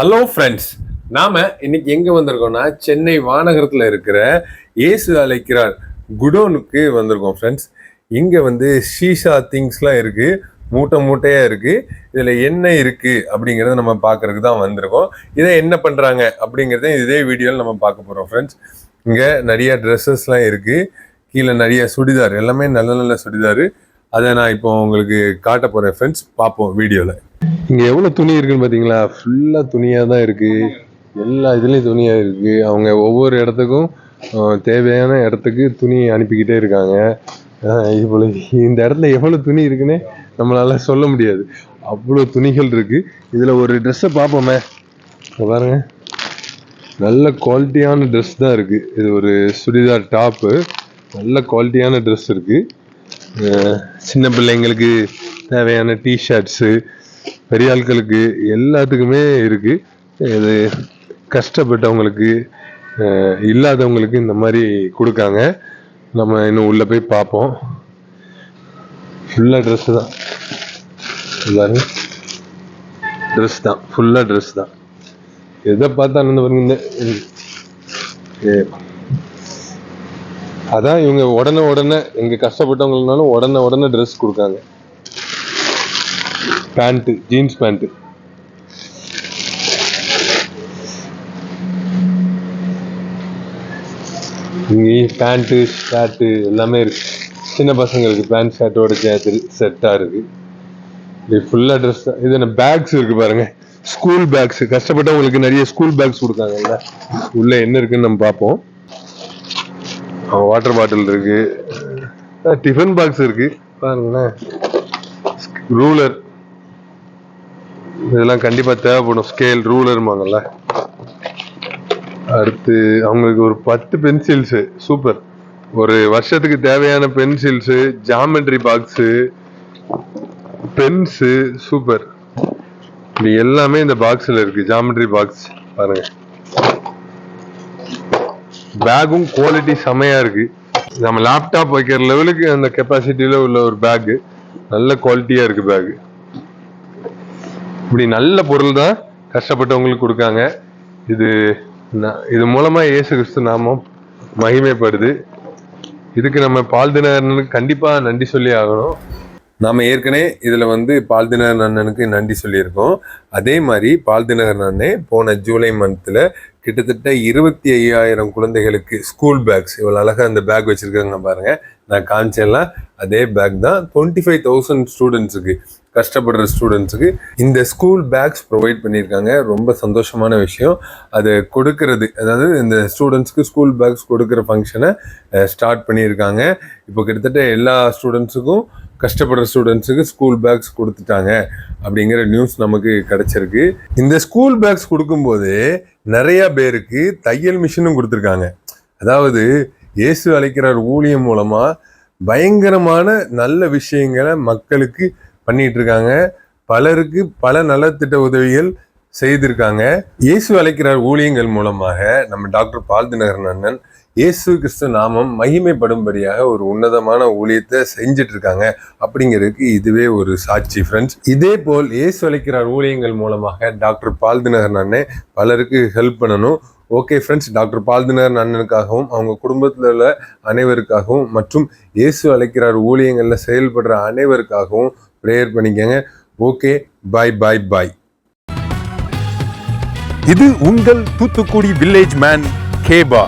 Hello friends நாம இன்னைக்கு எங்க வந்திருக்கோம்னா சென்னை வானகரத்துல இருக்கிற இயேசு அழைக்கிறார். குடோனுக்கு வந்திருக்கோம் ஃப்ரெண்ட்ஸ் இங்க வந்து ஷீஷா திங்ஸ்லாம் இருக்கு. மூட்டை மூட்டையாக இருக்குது இதில் என்ன இருக்குது அப்படிங்கிறத நம்ம பார்க்கறதுக்கு தான் வந்திருக்கோம். இதை என்ன பண்ணுறாங்க அப்படிங்கிறத இதே வீடியோவில் நம்ம பார்க்க போகிறோம் ஃப்ரெண்ட்ஸ் இங்கே நிறைய ட்ரெஸ்ஸஸ்லாம் இருக்குது கீழே நிறைய சுடிதார். எல்லாமே நல்ல நல்ல சுடிதார். அதை நான் இப்போ உங்களுக்கு காட்ட போகிறேன் ஃப்ரெண்ட்ஸ் பார்ப்போம் வீடியோவில் இங்க எவ்வளவு துணி இருக்குன்னு பாத்தீங்களா? ஃபுல்லாக துணியா தான் இருக்கு. எல்லா இதுலயும் துணியா இருக்கு. அவங்க ஒவ்வொரு இடத்துக்கும் தேவையான இடத்துக்கு துணி அனுப்பிக்கிட்டே இருக்காங்க. அஹ், இந்த இடத்துல எவ்வளவு துணி இருக்குன்னு நம்மளால சொல்ல முடியாது. அவ்வளவு துணிகள் இருக்கு. இதுல ஒரு ட்ரெஸ்ஸை பார்ப்போமே. பாருங்க. நல்ல குவாலிட்டியான ட்ரெஸ் தான் இருக்கு. இது ஒரு சுடிதார் டாப்பு நல்ல குவாலிட்டியான ட்ரெஸ் இருக்கு. சின்ன பிள்ளைங்களுக்கு தேவையான டிஷர்ட்ஸு பெரிய ஆட்களுக்கு எல்லாத்துக்குமே இருக்கு. இது கஷ்டப்பட்டவங்களுக்கு இல்லாதவங்களுக்கு இந்த மாதிரி கொடுக்காங்க. நம்ம இன்னும் உள்ள போய் பார்ப்போம். ஃபுல்லாக ட்ரெஸ் தான். எல்லாரும். ட்ரெஸ் தான். ஃபுல்லாக ட்ரெஸ் தான். எதை பார்த்தா அந்த பாருங்க அதான் இவங்க உடனே உடனே எங்க கஷ்டப்பட்டவங்களுனாலும் உடனே உடனே ட்ரெஸ் கொடுக்காங்க. பேண்ட்டு ஜீன்ஸ் பேண்ட்டு இங்கே பேண்ட்டு ஷர்ட்டு எல்லாமே இருக்கு. சின்ன பசங்களுக்கு பேண்ட் ஷர்ட்டோட சேர்த்து செட்டாக இருக்கு. இது ஃபுல்லாக ட்ரெஸ் தான் இது என்ன பேக்ஸ் இருக்கு பாருங்க. ஸ்கூல் பேக்ஸ் கஷ்டப்பட்டவங்களுக்கு நிறைய ஸ்கூல் பேக்ஸ் கொடுக்காங்கல்ல. உள்ள என்ன இருக்குன்னு நம்ம பார்ப்போம். வாட்டர் பாட்டில் இருக்கு. டிஃபன் பாக்ஸ் இருக்கு. பாருங்களேன். ரூலர் இதெல்லாம் கண்டிப்பா தேவைப்படும். ஸ்கேல் ரூலர்மாங்கல்ல அடுத்து அவங்களுக்கு ஒரு பத்து பென்சில்ஸ் சூப்பர் ஒரு வருஷத்துக்கு தேவையான pencils geometry box pens super இது எல்லாமே இந்த பாக்ஸ்ல இருக்கு. ஜாமெட்ரி பாக்ஸ் பாருங்க. பேக்கும் குவாலிட்டி செமையா இருக்கு. நம்ம லேப்டாப் வைக்கிற லெவலுக்கு அந்த கெப்பாசிட்டியில உள்ள ஒரு பேக் நல்ல குவாலிட்டியா இருக்கு பேக் இப்படி நல்ல பொருள் தான் கஷ்டப்பட்டவங்களுக்கு கொடுக்காங்க. இது இது மூலமா இயேசு கிறிஸ்து நாமம் மகிமைப்படுது. இதுக்கு நம்ம பால்தினருக்கு கண்டிப்பா நன்றி சொல்லி ஆகணும். நாம ஏற்கனவே இதுல வந்து பால்தினர் அண்ணனுக்கு நன்றி சொல்லியிருக்கோம். அதே மாதிரி பால்தினகர் அண்ணே போன ஜூலை மந்த்ல கிட்டத்தட்ட இருபத்தி ஐயாயிரம் குழந்தைகளுக்கு ஸ்கூல் பேக்ஸ் இவ்வளோ அழகாக அந்த பேக் வச்சுருக்காங்க பாருங்கள் நான் காமிச்சேன்லாம் அதே பேக் தான் டுவெண்ட்டி ஃபைவ் தௌசண்ட் ஸ்டூடெண்ட்ஸுக்கு கஷ்டப்படுற ஸ்டூடெண்ட்ஸுக்கு இந்த ஸ்கூல் பேக்ஸ் ப்ரொவைட் பண்ணியிருக்காங்க. ரொம்ப சந்தோஷமான விஷயம். அது கொடுக்கறது அதாவது இந்த ஸ்டூடெண்ட்ஸ்க்கு ஸ்கூல் பேக்ஸ் கொடுக்குற ஃபங்க்ஷனை ஸ்டார்ட் பண்ணியிருக்காங்க. இப்போ கிட்டத்தட்ட எல்லா ஸ்டூடெண்ட்ஸுக்கும் கஷ்டப்படுற ஸ்டூடெண்ட்ஸுக்கு ஸ்கூல் பேக்ஸ் கொடுத்துட்டாங்க அப்படிங்கிற நியூஸ் நமக்கு கிடச்சிருக்கு. இந்த ஸ்கூல் பேக்ஸ் கொடுக்கும்போது நிறையா பேருக்கு தையல் மிஷினும் கொடுத்துருக்காங்க. அதாவது இயேசு அழைக்கிறார் ஊழியம் மூலமாக பயங்கரமான நல்ல விஷயங்களை மக்களுக்கு பண்ணிட்டு இருக்காங்க பலருக்கு பல நலத்திட்ட உதவிகள் செய்திருக்காங்க. இயேசு அழைக்கிறார் ஊழியங்கள் மூலமாக நம்ம டாக்டர் பால்தினகரன் அண்ணன். இயேசு கிறிஸ்து நாமம் மகிமைப்படும்படியாக ஒரு உன்னதமான ஊழியத்தை செஞ்சிட்டு இருக்காங்க அப்படிங்கிறதுக்கு இதுவே ஒரு சாட்சி ஃப்ரெண்ட்ஸ் இதே போல் இயேசு அழைக்கிறார் ஊழியங்கள் மூலமாக டாக்டர் பால்தினகரன் அண்ணன் பலருக்கு ஹெல்ப் பண்ணணும். ஓகே ஃப்ரெண்ட்ஸ் டாக்டர் பால்தினர் அண்ணனுக்காகவும் அவங்க குடும்பத்தில் உள்ள அனைவருக்காகவும் மற்றும் இயேசு அழைக்கிறார் ஊழியங்களில் செயல்படுற அனைவருக்காகவும் ப்ரேயர் பண்ணிக்கங்க. ஓகே பாய் பாய் பாய் இது உங்கள் தூத்துக்குடி வில்லேஜ் மேன் கேபா